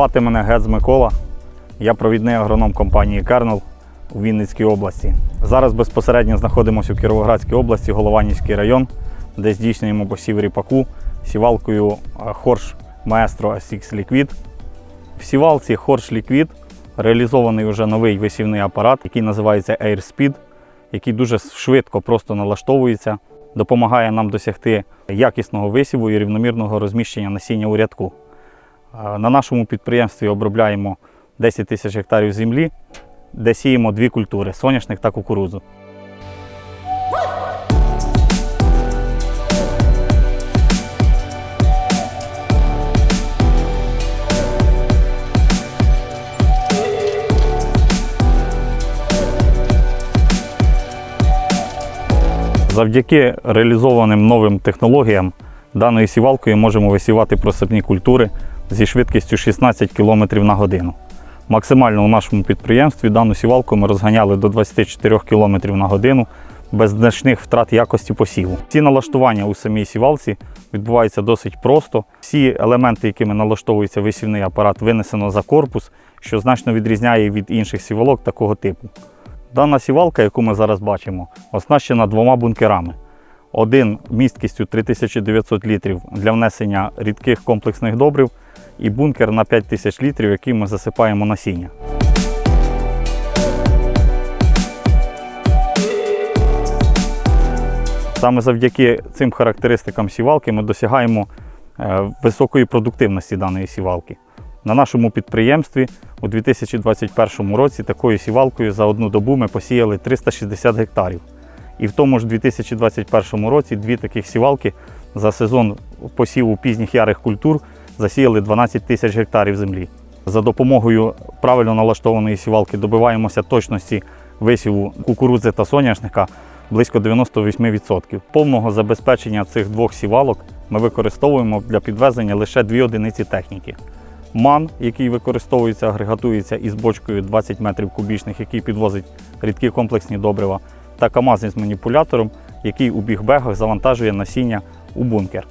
Звати мене Гец Микола. Я провідний агроном компанії Кернел у Вінницькій області. Зараз безпосередньо знаходимося у Кіровоградській області, Голованівський район, де здійснюємо посів ріпаку сівалкою Хорш Maestro SX Liquid. В сівалці Хорш Liquid реалізований вже новий висівний апарат, який називається AirSpeed, який дуже швидко просто налаштовується, допомагає нам досягти якісного висіву і рівномірного розміщення насіння у рядку. А, На нашому підприємстві обробляємо 10 тисяч гектарів землі, де сіємо дві культури соняшник та кукурудзу. Завдяки реалізованим новим технологіям даною сівалкою можемо висівати просипні культури зі швидкістю 16 км на годину. Максимально у нашому підприємстві дану сівалку ми розганяли до 24 км на годину без значних втрат якості посіву. Ці налаштування у самій сівалці відбуваються досить просто. Всі елементи, якими налаштовується висівний апарат, винесено за корпус, що значно відрізняє від інших сівалок такого типу. Дана сівалка, яку ми зараз бачимо, оснащена двома бункерами. Один місткістю 3900 літрів для внесення рідких комплексних добрив і бункер на 5000 літрів, який ми засипаємо насіння. Саме завдяки цим характеристикам сівалки ми досягаємо е, високої продуктивності даної сівалки. На нашому підприємстві у 2021 році такою сівалкою за одну добу ми посіяли 360 гектарів. І в тому ж 2021 році дві таких сівалки за сезон посіву пізніх ярих культур засіяли 12 тисяч гектарів землі. За допомогою правильно налаштованої сівалки добиваємося точності висіву кукурудзи та соняшника близько 98%. Повного забезпечення цих двох сівалок ми використовуємо для підвезення лише дві одиниці техніки. Ман, який використовується, агрегатується із бочкою 20 метрів кубічних, який підвозить рідкі комплексні добрива, та КАМАЗ із маніпулятором, який у бігбегах завантажує насіння у бункер.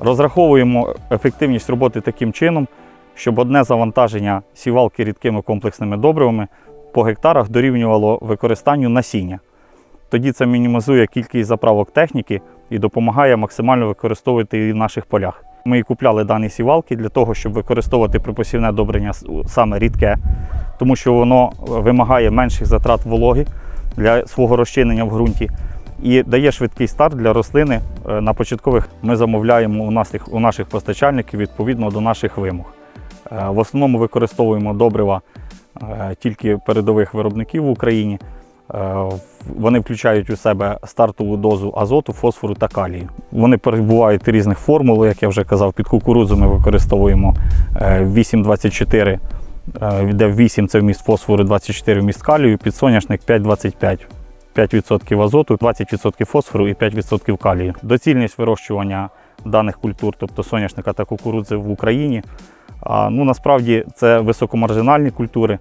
Розраховуємо ефективність роботи таким чином, щоб одне завантаження сівалки рідкими комплексними добривами по гектарах дорівнювало використанню насіння. Тоді це мінімізує кількість заправок техніки і допомагає максимально використовувати її в наших полях. Ми і купляли дані сівалки для того, щоб використовувати припосівне добрення саме рідке, тому що воно вимагає менших затрат вологи для свого розчинення в ґрунті і дає швидкий старт для рослини. Е, На початкових ми замовляємо у наших, у наших постачальників відповідно до наших вимог. Е, В основному використовуємо добрива е, тільки передових виробників в Україні. Вони включають у себе стартову дозу азоту, фосфору та калію. Вони перебувають різних формул, як я вже казав, під кукурудзу ми використовуємо е, 8,24, е, де 8 це вміст фосфору, 24 вміст калію, під соняшник 5,25. 5% азоту, 20% фосфору і 5% калію. Доцільність вирощування даних культур, тобто соняшника та кукурудзи в Україні. Ну, насправді це високомаржинальні культури.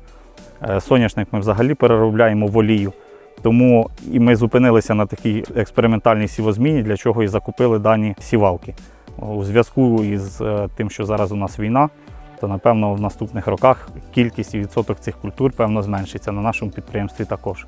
Е, Соняшник ми взагалі переробляємо в олію. Тому і ми зупинилися на такій експериментальній сівозміні, для чого і закупили дані сівалки. У зв'язку із е, тим, що зараз у нас війна, то напевно в наступних роках кількість і відсоток цих культур певно зменшиться на нашому підприємстві також.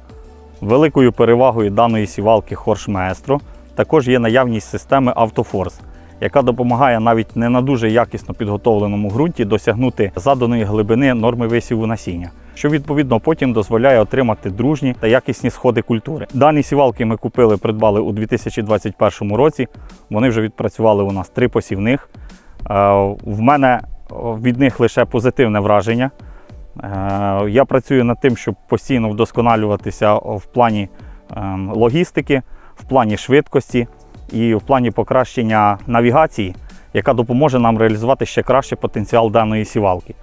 Великою перевагою даної сівалки Хорш Maestro також є наявність системи Автофорс, яка допомагає навіть не на дуже якісно підготовленому ґрунті досягнути заданої глибини норми висіву насіння, що відповідно потім дозволяє отримати дружні та якісні сходи культури. Дані сівалки ми купили, придбали у 2021 році. Вони вже відпрацювали у нас три посівних. Е, В мене від них лише позитивне враження. Е, Я працюю над тим, щоб постійно вдосконалюватися в плані ем, логістики, в плані швидкості і в плані покращення навігації, яка допоможе нам реалізувати ще краще потенціал даної сівалки.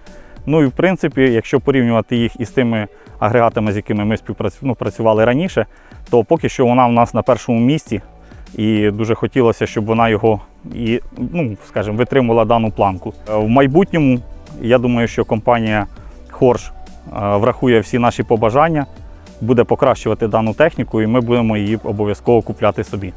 Ну і в принципі, якщо порівнювати їх із тими агрегатами, з якими ми співпрацю- ну, раніше, то поки що вона в нас на першому місці. І дуже хотілося, щоб вона його і, ну, скажімо, витримувала дану планку. Е, В майбутньому я думаю, що компанія Хорш е, врахує всі наші побажання, буде покращувати дану техніку, і ми будемо її обов'язково купляти собі.